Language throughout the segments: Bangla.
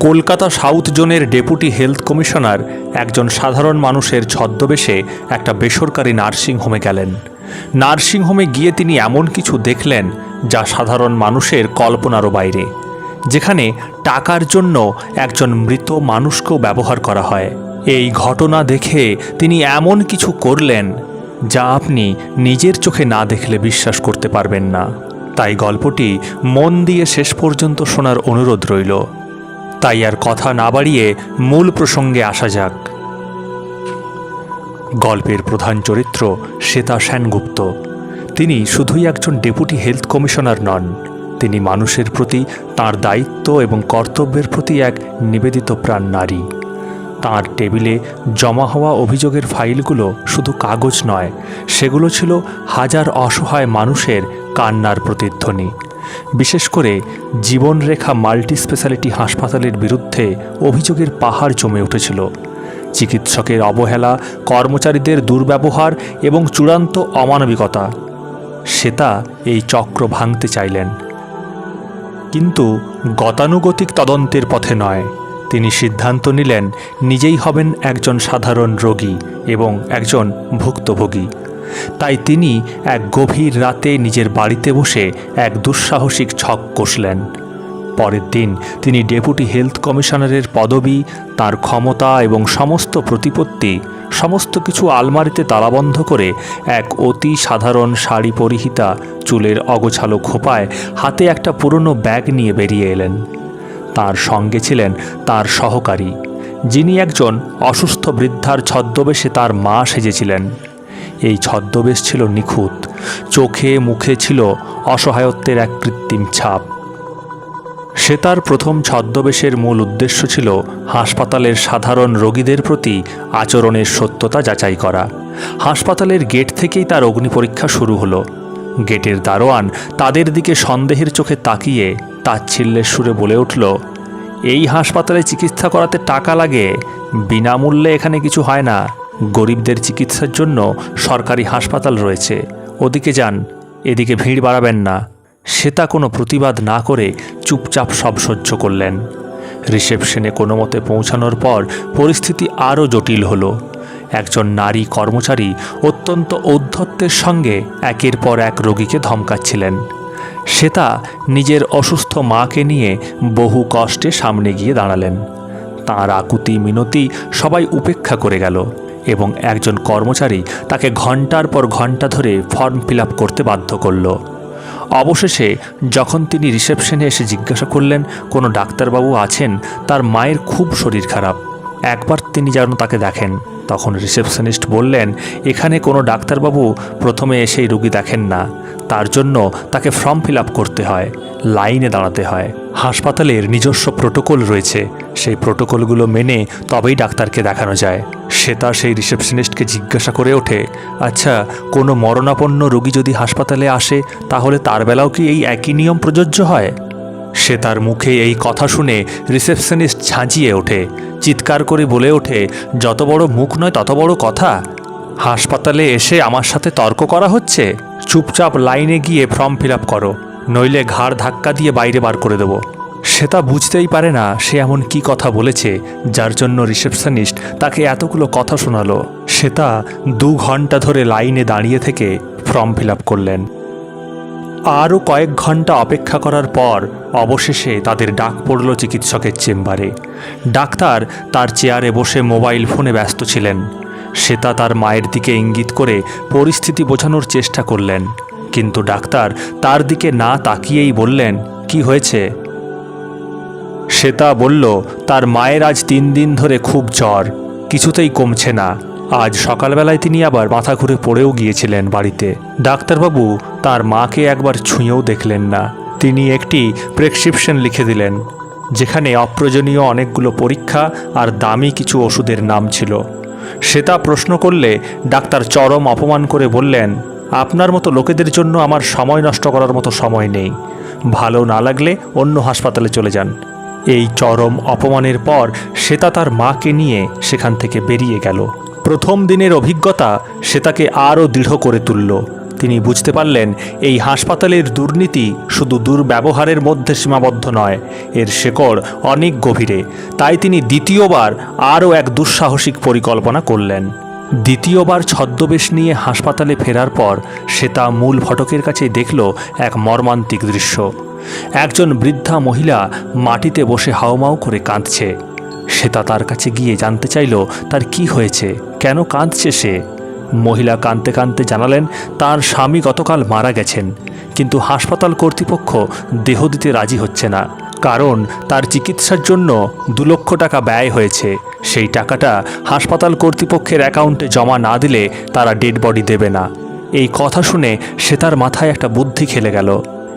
কলকাতা সাউথ জোনের ডেপুটি হেলথ কমিশনার একজন সাধারণ মানুষের ছদ্মবেশে একটা বেসরকারি নার্সিংহোমে গেলেন। নার্সিংহোমে গিয়ে তিনি এমন কিছু দেখলেন যা সাধারণ মানুষের কল্পনারও বাইরে, যেখানে টাকার জন্য একজন মৃত মানুষকেও ব্যবহার করা হয়। এই ঘটনা দেখে তিনি এমন কিছু করলেন যা আপনি নিজের চোখে না দেখলে বিশ্বাস করতে পারবেন না। তাই গল্পটি মন দিয়ে শেষ পর্যন্ত শোনার অনুরোধ রইল। তাই আর কথা না বাড়িয়ে মূল প্রসঙ্গে আসা যাক। গল্পের প্রধান চরিত্র শ্বেতা সেনগুপ্ত। তিনি শুধুই একজন ডেপুটি হেলথ কমিশনার নন, তিনি মানুষের প্রতি, তার দায়িত্ব এবং কর্তব্যের প্রতি এক নিবেদিত প্রাণ নারী। তাঁর টেবিলে জমা হওয়া অভিযোগের ফাইলগুলো শুধু কাগজ নয়, সেগুলো ছিল হাজার অসহায় মানুষের কান্নার প্রতিধ্বনি। বিশেষ করে জীবনরেখা মাল্টি স্পেশালিটি হাসপাতালের বিরুদ্ধে অভিযোগের পাহাড় জমে উঠেছিল। চিকিৎসকের অবহেলা, কর্মচারীদের দুর্ব্যবহার এবং চূড়ান্ত অমানবিকতা, শ্বেতা এই চক্র ভাঙতে চাইলেন। কিন্তু গতানুগতিক তদন্তের পথে নয়। তিনি সিদ্ধান্ত নিলেন, নিজেই হবেন একজন সাধারণ রোগী এবং একজন ভুক্তভোগী। তাই তিনি এক গভীর রাতে নিজের বাড়িতে বসে এক দুঃসাহসিক ছক কষলেন। পরের দিন তিনি ডেপুটি হেলথ কমিশনারের পদবি, তার ক্ষমতা এবং সমস্ত প্রতিপত্তি, সমস্ত কিছু আলমারিতে তালাবন্ধ করে এক অতি সাধারণ শাড়ি পরিহিতা চুলের অগোছালো খোপায় হাতে একটা পুরনো ব্যাগ নিয়ে বেরিয়ে এলেন। তার সঙ্গে ছিলেন তার সহকারী, যিনি একজন অসুস্থ বৃদ্ধার ছদ্মবেশে তার মা সেজেছিলেন। এই ছদ্মবেশ ছিল নিখুঁত। চোখে মুখে ছিল অসহায়ত্বের এক কৃত্রিম ছাপ। সে তার প্রথম ছদ্মবেশের মূল উদ্দেশ্য ছিল হাসপাতালের সাধারণ রোগীদের প্রতি আচরণের সত্যতা যাচাই করা। হাসপাতালের গেট থেকেই তার অগ্নি পরীক্ষা শুরু হলো। গেটের দারোয়ান তাদের দিকে সন্দেহের চোখে তাকিয়ে তাচ্ছিল্যের সুরে বলে উঠল, এই হাসপাতালে চিকিৎসা করাতে টাকা লাগে, বিনামূল্যে এখানে কিছু হয় না। গরিবদের চিকিৎসার জন্য সরকারি হাসপাতাল রয়েছে। ওদিকে যান, এদিকে ভিড় বাড়াবেন না। শ্বেতা কোনো প্রতিবাদ না করে চুপচাপ সব সহ্য করলেন। রিসেপশনে কোনো মতে পৌঁছানোর পর পরিস্থিতি আরও জটিল হলো। একজন নারী কর্মচারী অত্যন্ত ঔদ্ধত্যের সঙ্গে একের পর এক রোগীকে ধমকাচ্ছিলেন। শ্বেতা নিজের অসুস্থ মাকে নিয়ে বহু কষ্টে সামনে গিয়ে দাঁড়ালেন। তাঁর আকুতি মিনতি সবাই উপেক্ষা করে গেল। এবং একজন কর্মচারী তাকে ঘণ্টার পর ঘণ্টা ধরে ফর্ম ফিল করতে বাধ্য করল। অবশেষে যখন তিনি রিসেপশনে এসে জিজ্ঞাসা করলেন, কোনো ডাক্তারবাবু আছেন? তার মায়ের খুব শরীর খারাপ। একবার তিনি যেন তাকে দেখেন, তখন রিসেপশনিস্ট বললেন, এখানে কোনো ডাক্তারবাবু? প্রথমে এসেই রুগী দেখেন না। তার জন্য তাকে ফর্ম ফিল করতে হয়, লাইনে দাঁড়াতে হয়। হাসপাতালের নিজস্ব প্রোটোকল রয়েছে। সেই প্রোটোকলগুলো মেনে তবেই ডাক্তারকে দেখানো যায়। তার সেই রিসেপশনিস্টকে জিজ্ঞাসা করে ওঠে আচ্ছা কোনো মরণাপন্ন রোগী যদি হাসপাতালে আসে, তাহলে তার বেলাও কি এই একই নিয়ম প্রযোজ্য হয়? সে তার মুখে এই কথা শুনে রিসেপশনিস্ট ঝাঁঝিয়ে ওঠে, চিৎকার করে বলে ওঠে, যত বড় মুখ নয়, তত বড় কথা। হাসপাতালে এসে আমার সাথে তর্ক করা হচ্ছে। চুপচাপ লাইনে গিয়ে ফর্ম ফিল আপ করো, নইলে ঘাড় ধাক্কা দিয়ে বাইরে বার করে দেবো। সে তা বুঝতেই পারে না সে এমন কি কথা বলেছে, যার জন্য রিসেপশনিস্ট তাকে এতগুলো কথা শোনালো। সে তা দু ঘণ্টা ধরে লাইনে দাঁড়িয়ে থেকে ফর্ম ফিল করলেন। আরও কয়েক ঘণ্টা অপেক্ষা করার পর অবশেষে তাদের ডাক পড়ল চিকিৎসকের চেম্বারে। ডাক্তার তার চেয়ারে বসে মোবাইল ফোনে ব্যস্ত ছিলেন। শ্বেতা তার মায়ের দিকে ইঙ্গিত করে পরিস্থিতি বোঝানোর চেষ্টা করলেন। কিন্তু ডাক্তার তার দিকে না তাকিয়েই বললেন, কি হয়েছে? শ্বেতা বলল, তার মায়ের আজ তিন দিন ধরে খুব জ্বর, কিছুতেই কমছে না। আজ সকালবেলায় তিনি আবার মাথা ঘুরে পড়েও গিয়েছিলেন বাড়িতে। ডাক্তারবাবু তার মাকে একবার ছুঁয়েও দেখলেন না। তিনি একটি প্রেসক্রিপশন লিখে দিলেন, যেখানে অপ্রয়োজনীয় অনেকগুলো পরীক্ষা আর দামি কিছু ওষুধের নাম ছিল। শ্বেতা প্রশ্ন করলে ডাক্তার চরম অপমান করে বললেন, আপনার মতো লোকেদের জন্য আমার সময় নষ্ট করার মতো সময় নেই। ভালো না লাগলে অন্য হাসপাতালে চলে যান। এই চরম অপমানের পর শ্বেতা তার মাকে নিয়ে সেখান থেকে বেরিয়ে গেল। প্রথম দিনের অভিজ্ঞতা শ্বেতাকে আরও দৃঢ় করে তুলল। তিনি বুঝতে পারলেন, এই হাসপাতালের দুর্নীতি শুধু দুর্ব্যবহারের মধ্যে সীমাবদ্ধ নয়, এর শেকড় অনেক গভীরে। তাই তিনি দ্বিতীয়বার আরও এক দুঃসাহসিক পরিকল্পনা করলেন। দ্বিতীয়বার ছদ্মবেশ নিয়ে হাসপাতালে ফেরার পর সে তা মূল ফটকের কাছে দেখল এক মর্মান্তিক দৃশ্য। একজন বৃদ্ধা মহিলা মাটিতে বসে হাওমাও করে কাঁদছে। শ্বেতা তার কাছে গিয়ে জানতে চাইল, তার কি হয়েছে? কেন কাঁদছে সে? মহিলা কাঁদতে কাঁদতে জানালেন, তার স্বামী গতকাল মারা গেছেন, কিন্তু হাসপাতাল কর্তৃপক্ষ দেহ দিতে রাজি হচ্ছে না, কারণ তার চিকিৎসার জন্য দু লক্ষ টাকা ব্যয় হয়েছে। সেই টাকাটা হাসপাতাল কর্তৃপক্ষের অ্যাকাউন্টে জমা না দিলে তারা ডেড বডি দেবে না। এই কথা শুনে সে তার মাথায় একটা বুদ্ধি খেলে গেল।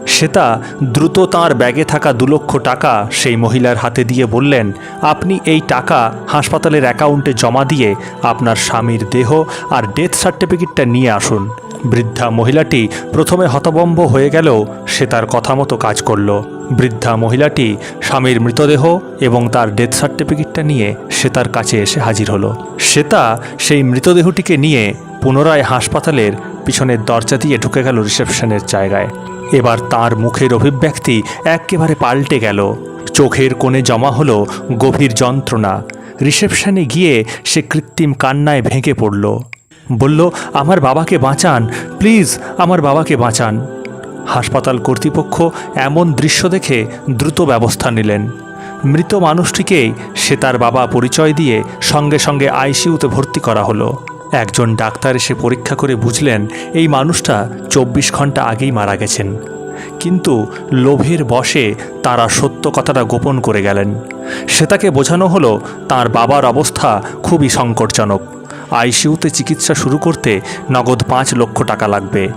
শ্বেতা দ্রুত তাঁর ব্যাগে থাকা দু লক্ষ টাকা সেই মহিলার হাতে দিয়ে বললেন, আপনি এই টাকা হাসপাতালের অ্যাকাউন্টে জমা দিয়ে আপনার স্বামীর দেহ আর ডেথ সার্টিফিকেটটা নিয়ে আসুন। বৃদ্ধা মহিলাটি প্রথমে হতবম্ব হয়ে গেলেও সে তার কথা মতো কাজ করল। বৃদ্ধা মহিলাটি স্বামীর মৃতদেহ এবং তার ডেথ সার্টিফিকেটটা নিয়ে সে তার কাছে এসে হাজির হলো। শ্বেতা সেই মৃতদেহটিকে নিয়ে পুনরায় হাসপাতালের পিছনের দরজা দিয়ে ঢুকে গেল রিসেপশনের জায়গায়। এবার তার মুখের অভিব্যক্তি একেবারে পাল্টে গেল। চোখের কোণে জমা হলো গভীর যন্ত্রণা। রিসেপশনে গিয়ে সে কৃত্রিম কান্নায় ভেঙে পড়ল। বলল, আমার বাবাকে বাঁচান, প্লিজ আমার বাবাকে বাঁচান। হাসপাতাল কর্তৃপক্ষ এমন দৃশ্য দেখে দ্রুত ব্যবস্থা নিলেন। মৃত মানুষটিকেই সে তার বাবা পরিচয় দিয়ে সঙ্গে সঙ্গে আইসিউতে ভর্তি করা হলো। একজন ডাক্তার এসে পরীক্ষা করে বুঝলেন, এই মানুষটা চব্বিশ ঘণ্টা আগেই মারা গেছেন। কিন্তু লোভের বশে তারা সত্য কথাটা গোপন করে গেলেন। সে তাকে বোঝানো হলো, তার বাবার অবস্থা খুবই সংকটজনক। আইসিইউতে চিকিৎসা শুরু করতে নগদ পাঁচ লক্ষ টাকা লাগবে।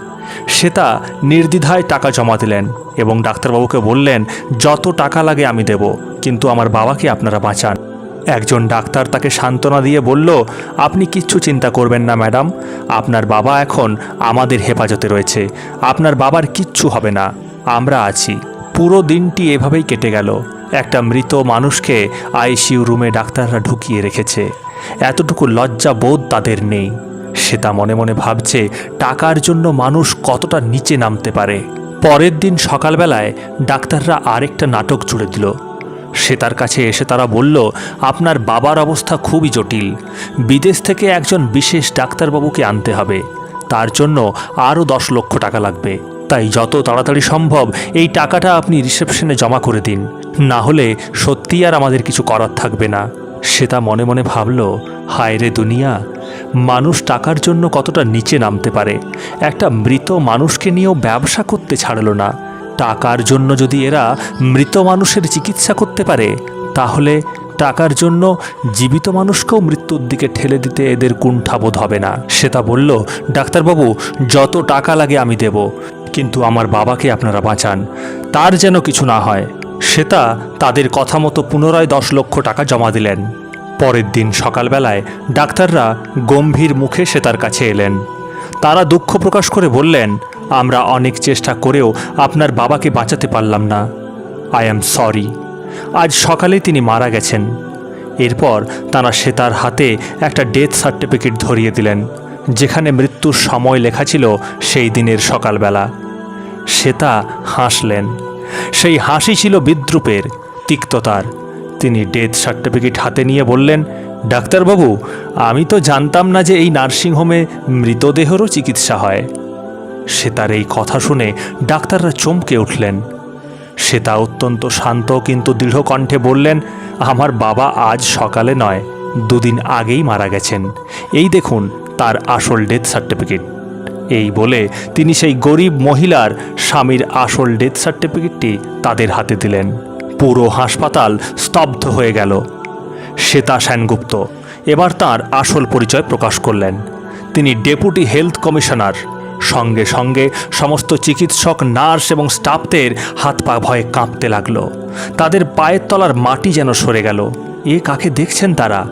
শ্বেতা নির্দ্বিধায় টাকা জমা দিলেন এবং ডাক্তারবাবুকে বললেন, যত টাকা লাগে আমি দেব, কিন্তু আমার বাবাকে আপনারা বাঁচান। একজন ডাক্তার তাকে সান্ত্বনা দিয়ে বলল, আপনি কিচ্ছু চিন্তা করবেন না, ম্যাডাম। আপনার বাবা এখন আমাদের হেফাজতে রয়েছে। আপনার বাবার কিচ্ছু হবে না। আমরা আছি। পুরো দিনটি এভাবেই কেটে গেল। একটা মৃত মানুষকে আইসিইউ রুমে ডাক্তাররা ঢুকিয়ে রেখেছে। এতটুকু লজ্জা বোধ তাদের নেই। সে তা মনে মনে ভাবছে, টাকার জন্য মানুষ কতটা নিচে নামতে পারে? পরের দিন সকালবেলায় ডাক্তাররা আরেকটা নাটক জুড়ে দিল। সে তার কাছে এসে তারা বলল, আপনার বাবার অবস্থা খুবই জটিল। বিদেশ থেকে একজন বিশেষ ডাক্তারবাবুকে আনতে হবে। তার জন্য আরও দশ লক্ষ টাকা লাগবে। তাই যত তাড়াতাড়ি সম্ভব এই টাকাটা আপনি রিসেপশনে জমা করে দিন। না হলে সত্যি আর আমাদের কিছু করার থাকবে না। সে তা মনে মনে ভাবল, হায় রে দুনিয়া! মানুষ টাকার জন্য কতটা নিচে নামতে পারে। একটা মৃত মানুষকে নিয়েও ব্যবসা করতে ছাড়ল না। টাকার জন্য যদি এরা মৃত মানুষের চিকিৎসা করতে পারে, তাহলে টাকার জন্য জীবিত মানুষকেও মৃত্যুর দিকে ঠেলে দিতে এদের কুণ্ঠাবোধ হবে না। সে তা বলল, ডাক্তারবাবু, যত টাকা লাগে আমি দেব, কিন্তু আমার বাবাকে আপনারা বাঁচান। তার যেন কিছু না হয়। শ্বেতা তাদের কথা মতো পুনরায় দশ লক্ষ টাকা জমা দিলেন। পরের দিন সকালবেলায় ডাক্তাররা গম্ভীর মুখে শ্বেতার কাছে এলেন। তারা দুঃখ প্রকাশ করে বললেন আমরা অনেক চেষ্টা করেও আপনার বাবাকে বাঁচাতে পারলাম না। আই অ্যাম সরি আজ সকালে তিনি মারা গেছেন। এরপর তারা শ্বেতার হাতে একটা ডেথ সার্টিফিকেট ধরিয়ে দিলেন, যেখানে মৃত্যুর সময় লেখা ছিল সেই দিনের সকালবেলা। শ্বেতা হাসলেন। সেই হাসি ছিল বিদ্রুপের, তিক্ততার। তিনি ডেথ সার্টিফিকেট হাতে নিয়ে বললেন, ডাক্তারবাবু, আমি তো জানতাম না যে এই নার্সিংহোমে মৃতদেহেরও চিকিৎসা হয়। সে তার এই কথা শুনে ডাক্তাররা চমকে উঠলেন। সে তা অত্যন্ত শান্ত কিন্তু দৃঢ় কণ্ঠে বললেন, আমার বাবা আজ সকালে নয়, দুদিন আগেই মারা গেছেন। এই দেখুন, তার আসল ডেথ সার্টিফিকেট। এই বলে তিনি সেই গরিব মহিলার স্বামীর আসল ডেথ সার্টিফিকেটটি তাদের হাতে দিলেন। পুরো হাসপাতাল স্তব্ধ হয়ে গেল। শ্বেতা সেনগুপ্ত এবার তার আসল পরিচয় প্রকাশ করলেন। তিনি ডেপুটি হেলথ কমিশনার। সঙ্গে সঙ্গে সমস্ত চিকিৎসক, নার্স এবং স্টাফদের হাত পা ভয়ে কাঁপতে লাগল। তাদের পায়ের তলার মাটি যেন সরে গেল। এ কাকে দেখছেন তারা?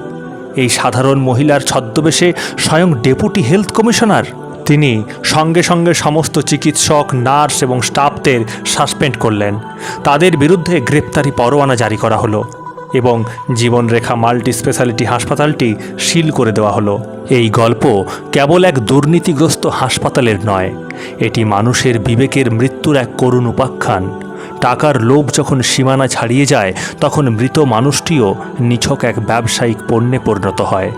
এই সাধারণ মহিলার ছদ্মবেশে স্বয়ং ডেপুটি হেলথ কমিশনার? তিনি সঙ্গে সঙ্গে সমস্ত চিকিৎসক, নার্স এবং স্টাফদের সাসপেন্ড করলেন। তাদের বিরুদ্ধে গ্রেপ্তারি পরোয়ানা জারি করা হলো। এবং জীবনরেখা মাল্টি স্পেশালিটি হাসপাতালটি সিল করে দেওয়া হলো। এই গল্প কেবল এক দুর্নীতিগ্রস্ত হাসপাতালের নয়, এটি মানুষের বিবেকের মৃত্যুর এক করুণ উপাখ্যান। টাকার লোভ যখন সীমানা ছাড়িয়ে যায়, তখন মৃত মানুষটিও নিছক এক ব্যবসায়িক পণ্যে পরিণত হয়।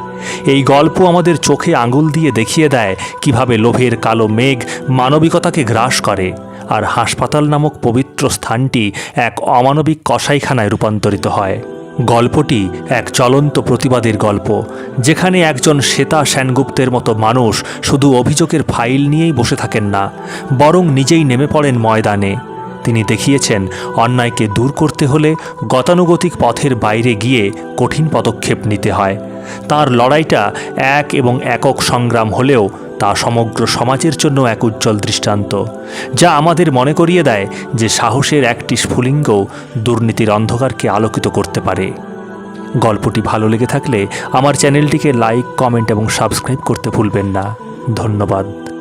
এই গল্প আমাদের চোখে আঙুল দিয়ে দেখিয়ে দেয় কীভাবে লোভের কালো মেঘ মানবিকতাকে গ্রাস করে, আর হাসপাতাল নামক পবিত্র স্থানটি এক অমানবিক কসাইখানায় রূপান্তরিত হয়। গল্পটি এক চলন্ত প্রতিবাদের গল্প, যেখানে একজন শ্বেতা সেনগুপ্তের মতো মানুষ শুধু অভিযোগের ফাইল নিয়েই বসে থাকেন না, বরং নিজেই নেমে পড়েন ময়দানে। তিনি দেখিয়েছেন, অন্যায়কে দূর করতে হলে গতানুগতিক পথের বাইরে গিয়ে কঠিন পদক্ষেপ নিতে হয়। তার লড়াইটা এক এবং একক সংগ্রাম হলেও তা সমগ্র সমাজের জন্য এক উজ্জ্বল দৃষ্টান্ত, যা আমাদের মনে করিয়ে দেয় যে সাহসের একটি স্ফুলিঙ্গ দুর্নীতির অন্ধকারকে আলোকিত করতে পারে। গল্পটি ভালো লেগে থাকলে আমার চ্যানেলটিকে লাইক, কমেন্ট এবং সাবস্ক্রাইব করতে ভুলবেন না। ধন্যবাদ।